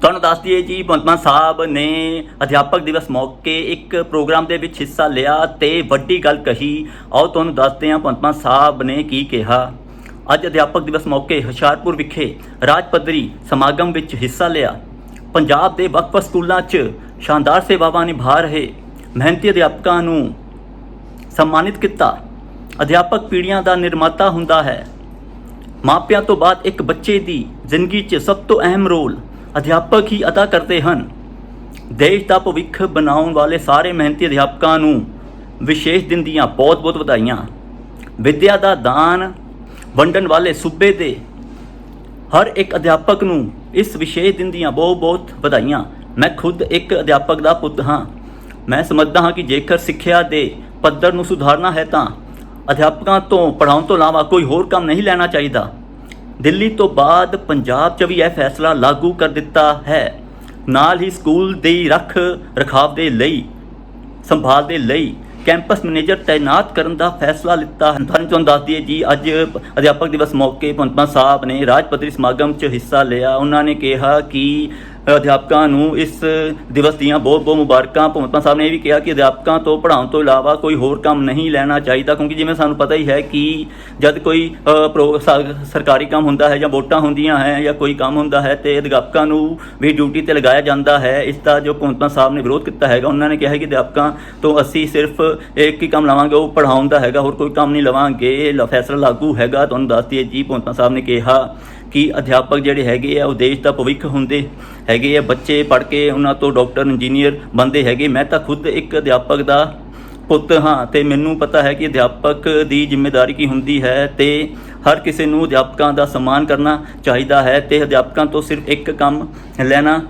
ਤੁਹਾਨੂੰ ਦੱਸ ਦਈਏ ਜੀ, ਭਗਵੰਤ ਸਾਹਿਬ ਨੇ ਅਧਿਆਪਕ ਦਿਵਸ ਮੌਕੇ ਇੱਕ ਪ੍ਰੋਗਰਾਮ ਦੇ ਵਿੱਚ ਹਿੱਸਾ ਲਿਆ ਤੇ ਵੱਡੀ ਗੱਲ ਕਹੀ। ਆਓ ਤੁਹਾਨੂੰ ਦੱਸਦੇ ਹਾਂ ਭਗਵੰਤ ਸਾਹਿਬ ਨੇ ਕੀ ਕਿਹਾ। ਅੱਜ ਅਧਿਆਪਕ ਦਿਵਸ ਮੌਕੇ ਹੁਸ਼ਿਆਰਪੁਰ ਵਿਖੇ ਰਾਜ ਪੱਧਰੀ ਸਮਾਗਮ ਵਿੱਚ ਹਿੱਸਾ ਲਿਆ। ਪੰਜਾਬ ਦੇ ਵੱਖ-ਵੱਖ ਸਕੂਲਾਂ 'ਚ ਸ਼ਾਨਦਾਰ ਸੇਵਾਵਾਂ ਨਿਭਾ ਰਹੇ ਮਿਹਨਤੀ ਅਧਿਆਪਕਾਂ ਨੂੰ ਸਨਮਾਨਿਤ ਕੀਤਾ। ਅਧਿਆਪਕ ਪੀੜ੍ਹੀਆਂ ਦਾ ਨਿਰਮਾਤਾ ਹੁੰਦਾ ਹੈ। ਮਾਪਿਆਂ ਤੋਂ ਬਾਅਦ ਇੱਕ ਬੱਚੇ ਦੀ ਜ਼ਿੰਦਗੀ 'ਚ ਸਭ ਤੋਂ ਅਹਿਮ ਰੋਲ ਅਧਿਆਪਕ ਹੀ ਅਦਾ ਕਰਦੇ ਹਨ। ਦੇਸ਼ ਦਾ ਭਵਿੱਖ ਬਣਾਉਣ ਵਾਲੇ ਸਾਰੇ ਮਿਹਨਤੀ ਅਧਿਆਪਕਾਂ ਨੂੰ ਵਿਸ਼ੇਸ਼ ਦਿਨ ਦੀਆਂ ਬਹੁਤ-ਬਹੁਤ ਵਧਾਈਆਂ। ਵਿੱਦਿਆ ਦਾ ਦਾਨ ਵੰਡਣ ਵਾਲੇ ਸੂਬੇ ਦੇ ਹਰ ਇੱਕ ਅਧਿਆਪਕ ਨੂੰ ਇਸ ਵਿਸ਼ੇਸ਼ ਦਿਨ ਦੀਆਂ ਬਹੁਤ-ਬਹੁਤ ਵਧਾਈਆਂ। ਮੈਂ ਖੁਦ ਇੱਕ ਅਧਿਆਪਕ ਦਾ ਪੁੱਤ ਹਾਂ। ਮੈਂ ਸਮਝਦਾ ਹਾਂ ਕਿ ਜੇਕਰ ਸਿੱਖਿਆ ਦੇ ਪੱਧਰ ਨੂੰ ਸੁਧਾਰਨਾ ਹੈ ਤਾਂ ਅਧਿਆਪਕਾਂ ਤੋਂ ਪੜ੍ਹਾਉਣ ਤੋਂ ਇਲਾਵਾ ਕੋਈ ਹੋਰ ਕੰਮ ਨਹੀਂ ਲੈਣਾ ਚਾਹੀਦਾ। ਦਿੱਲੀ ਤੋਂ ਬਾਅਦ ਪੰਜਾਬ 'ਚ ਵੀ ਇਹ ਫੈਸਲਾ ਲਾਗੂ ਕਰ ਦਿੱਤਾ ਹੈ। ਨਾਲ ਹੀ ਸਕੂਲ ਦੀ ਰੱਖ ਰਖਾਵ ਦੇ ਲਈ, ਸੰਭਾਲ ਦੇ ਲਈ ਕੈਂਪਸ ਮੈਨੇਜਰ ਤਾਇਨਾਤ ਕਰਨ ਦਾ ਫੈਸਲਾ ਲਿੱਤਾ ਹੈ। ਤੁਹਾਨੂੰ ਤੁਹਾਨੂੰ ਦੱਸ ਦਈਏ ਜੀ, ਅੱਜ ਅਧਿਆਪਕ ਦਿਵਸ ਮੌਕੇ ਭਗਵੰਤ ਸਾਹਿਬ ਨੇ ਰਾਜ ਪੱਧਰੀ ਸਮਾਗਮ 'ਚ ਹਿੱਸਾ ਲਿਆ। ਉਹਨਾਂ ਨੇ ਕਿਹਾ ਕਿ ਅਧਿਆਪਕਾਂ ਨੂੰ ਇਸ ਦਿਵਸ ਦੀਆਂ ਬਹੁਤ ਬਹੁਤ ਮੁਬਾਰਕਾਂ। ਭਗਵੰਤ ਸਾਹਿਬ ਨੇ ਇਹ ਵੀ ਕਿਹਾ ਕਿ ਅਧਿਆਪਕਾਂ ਤੋਂ ਪੜ੍ਹਾਉਣ ਤੋਂ ਇਲਾਵਾ ਕੋਈ ਹੋਰ ਕੰਮ ਨਹੀਂ ਲੈਣਾ ਚਾਹੀਦਾ, ਕਿਉਂਕਿ ਜਿਵੇਂ ਸਾਨੂੰ ਪਤਾ ਹੀ ਹੈ ਕਿ ਜਦ ਕੋਈ ਪ੍ਰੋ- ਸਰਕਾਰੀ ਕੰਮ ਹੁੰਦਾ ਹੈ ਜਾਂ ਵੋਟਾਂ ਹੁੰਦੀਆਂ ਹੈ ਜਾਂ ਕੋਈ ਕੰਮ ਹੁੰਦਾ ਹੈ ਤੇ ਅਧਿਆਪਕਾਂ ਨੂੰ ਵੀ ਡਿਊਟੀ ਤੇ ਲਗਾਇਆ ਜਾਂਦਾ ਹੈ, ਇਸ ਦਾ ਜੋ ਭਗਵੰਤ ਸਾਹਿਬ ਨੇ ਵਿਰੋਧ ਕੀਤਾ ਹੈਗਾ, ਉਹਨਾਂ ਨੇ ਕਿਹਾ ਕਿ ਅਧਿਆਪਕਾਂ ਤੋਂ ਅਸੀਂ ਸਿਰਫ ਇੱਕ ਹੀ ਕੰਮ ਲਵਾਂਗੇ, ਉਹ ਪੜ੍ਹਾਉਣ ਦਾ ਹੈਗਾ, ਹੋਰ ਕੋਈ ਕੰਮ ਨਹੀਂ ਲਵਾਂਗੇ। ਲ- ਫੈਸਲਾ ਲਾਗੂ ਹੈਗਾ, ਤੁਹਾਨੂੰ ਦੱਸ ਦਈਏ ਜੀ, ਭਗਵੰਤ ਸਾਹਿਬ ਨੇ ਕਿਹਾ ਕਿ ਅਧਿਆਪਕ ਜਿਹੜੇ ਹੈਗੇ ਆ, ਉਹ ਦੇਸ਼ ਦਾ ਭਵਿੱਖ ਹੁੰਦੇ ਹੈਗੇ ਆ, ਬੱਚੇ ਪੜ੍ਹ ਕੇ ਉਹਨਾਂ ਤੋਂ ਡਾਕਟਰ, ਇੰਜੀਨੀਅਰ ਬਣਦੇ ਹੈਗੇ। ਮੈਂ ਤਾਂ ਖੁਦ ਇੱਕ ਅਧਿਆਪਕ ਦਾ ਪੁੱਤ ਹਾਂ ਤੇ ਮੈਨੂੰ ਪਤਾ ਹੈ ਕਿ ਅਧਿਆਪਕ ਦੀ ਜ਼ਿੰਮੇਵਾਰੀ ਕੀ ਹੁੰਦੀ ਹੈ ਤੇ ਹਰ ਕਿਸੇ ਨੂੰ ਅਧਿਆਪਕਾਂ ਦਾ ਸਨਮਾਨ ਕਰਨਾ ਚਾਹੀਦਾ ਹੈ ਤੇ ਅਧਿਆਪਕਾਂ ਤੋਂ ਸਿਰਫ ਇੱਕ ਕੰਮ ਲੈਣਾ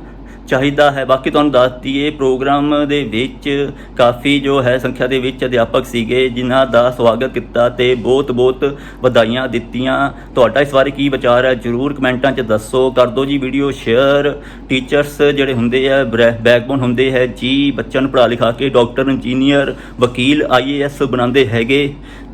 ਚਾਹੀਦਾ ਹੈ। ਬਾਕੀ ਤੁਹਾਨੂੰ ਦੱਸ ਦਈਏ, ਪ੍ਰੋਗਰਾਮ ਦੇ ਵਿੱਚ ਕਾਫੀ ਜੋ ਹੈ ਸੰਖਿਆ ਦੇ ਵਿੱਚ ਅਧਿਆਪਕ ਸੀਗੇ, ਜਿਨ੍ਹਾਂ ਦਾ ਸਵਾਗਤ ਕੀਤਾ ਤੇ ਬਹੁਤ-ਬਹੁਤ ਵਧਾਈਆਂ ਦਿੱਤੀਆਂ। ਤੁਹਾਡਾ ਇਸ ਬਾਰੇ ਕੀ ਵਿਚਾਰ ਹੈ? ਜਰੂਰ ਕਮੈਂਟਾਂ 'ਚ ਦੱਸੋ। ਕਰ ਦਿਓ ਜੀ ਵੀਡੀਓ ਸ਼ੇਅਰ। ਟੀਚਰਸ ਜਿਹੜੇ ਹੁੰਦੇ ਆ ਬੈਕਬੋਨ ਹੁੰਦੇ ਹੈ, ਜੀ ਬੱਚਿਆਂ ਨੂੰ ਪੜ੍ਹਾ ਲਿਖਾ ਕੇ ਡਾਕਟਰ, ਇੰਜੀਨੀਅਰ, ਵਕੀਲ ਆਈਏਐਸ ਬਣਾਉਂਦੇ ਹੈਗੇ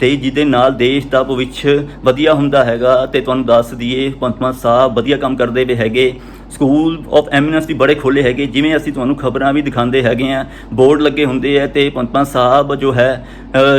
ਤੇ ਜਿਹਦੇ ਨਾਲ ਦੇਸ਼ ਦਾ ਭਵਿੱਖ ਵਧੀਆ ਹੁੰਦਾ ਹੈਗਾ। ਤੇ ਤੁਹਾਨੂੰ ਦੱਸ ਦਈਏ ਪੰਤਮਾ ਸਾਹਿਬ ਵਧੀਆ ਕੰਮ ਕਰਦੇ ਵੀ ਹੈਗੇ। ਸਕੂਲ ਆਫ ਐਮੀਨੈਂਸ ਵੀ ਬੜੇ ਖੋਲੇ ਹੈਗੇ। ਜਿਵੇਂ ਅਸੀਂ ਤੁਹਾਨੂੰ ਖਬਰਾਂ ਵੀ ਦਿਖਾਉਂਦੇ ਹੈਗੇ ਆ ਬੋਰਡ ਲੱਗੇ ਹੁੰਦੇ ਆ ਤੇ ਪੰਤਮਾ ਸਾਹਿਬ ਜੋ ਹੈ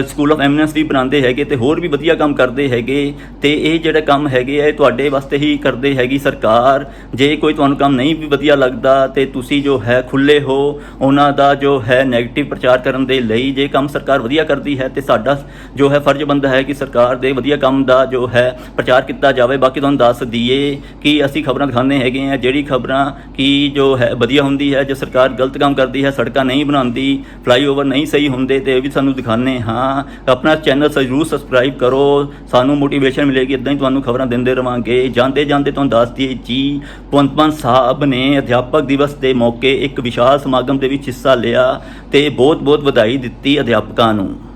ਸਕੂਲ ਆਫ ਐਮੀਨੈਂਸ ਵੀ ਬਣਾਉਂਦੇ ਹੈਗੇ ਤੇ ਹੋਰ ਵੀ ਵਧੀਆ ਕੰਮ ਕਰਦੇ ਹੈਗੇ। ਤੇ ਇਹ ਜਿਹੜੇ ਕੰਮ ਹੈਗੇ ਆ, ਇਹ ਤੁਹਾਡੇ ਵਾਸਤੇ ਹੀ ਕਰਦੇ ਹੈਗੀ ਸਰਕਾਰ। ਜੇ ਕੋਈ ਤੁਹਾਨੂੰ ਕੰਮ ਨਹੀਂ ਵੀ ਵਧੀਆ ਲੱਗਦਾ ਤੇ ਤੁਸੀਂ ਜੋ ਹੈ ਖੁੱਲੇ ਹੋ, ਉਹਨਾਂ ਦਾ ਜੋ ਹੈ 네ਗੇਟਿਵ ਪ੍ਰਚਾਰ ਕਰਨ ਦੇ ਲਈ ਜੇ ਕੰਮ ਸਰਕਾਰ ਵਧੀਆ ਕਰਦੀ ਹੈ ਤੇ ਸਾਡਾ ਜੋ ਹੈ ਫਰਜ਼ ਬਣਦਾ ਹੈ ਕਿ ਸਰਕਾਰ ਦੇ ਵਧੀਆ ਕੰਮ ਦਾ ਜੋ ਹੈ ਪ੍ਰਚਾਰ ਕੀਤਾ ਜਾਵੇ। ਬਾਕੀ ਤੁਹਾਨੂੰ ਦੱਸ ਦਈਏ ਕਿ ਅਸੀਂ ਖਬਰਾਂ ਦਿਖਾਉਂਦੇ ਹੈਗੇ ਆ ਜਿਹੜੀ ਖਬਰਾਂ ਕੀ ਜੋ ਹੈ, ਵਧੀਆ ਹੁੰਦੀ ਹੈ, ਜੋ ਸਰਕਾਰ ਗਲਤ ਕੰਮ ਕਰਦੀ ਹੈ, ਸੜਕਾਂ ਨਹੀਂ ਬਣਾਉਂਦੀ ਫਲਾਈਓਵਰ ਨਹੀਂ ਸਹੀ ਹੁੰਦੇ ਤੇ ਇਹ ਵੀ ਸਾਨੂੰ ਦਿਖਾਉਂਦੇ ਹਾਂ। ਆਪਣਾ ਚੈਨਲ ਜ਼ਰੂਰ ਸਬਸਕ੍ਰਾਈਬ ਕਰੋ। ਸਾਨੂੰ ਮੋਟੀਵੇਸ਼ਨ ਮਿਲੇਗੀ ਇਦਾਂ ਹੀ ਤੁਹਾਨੂੰ ਖਬਰਾਂ ਦਿੰਦੇ ਰਵਾਂਗੇ। ਜਾਂਦੇ ਜਾਂਦੇ ਤੁਹਾਨੂੰ ਦੱਸ ਦਈਏ ਜੀ ਪੰਤਮਨ ਸਾਹਿਬ ਨੇ ਅਧਿਆਪਕ ਦਿਵਸ ਦੇ ਮੌਕੇ ਇੱਕ ਵਿਸ਼ਾਲ ਸਮਾਗਮ ਦੇ ਵਿੱਚ ਹਿੱਸਾ ਲਿਆ ਤੇ ਬਹੁਤ ਬਹੁਤ ਵਧਾਈ ਦਿੱਤੀ ਅਧਿਆਪਕਾਂ ਨੂੰ।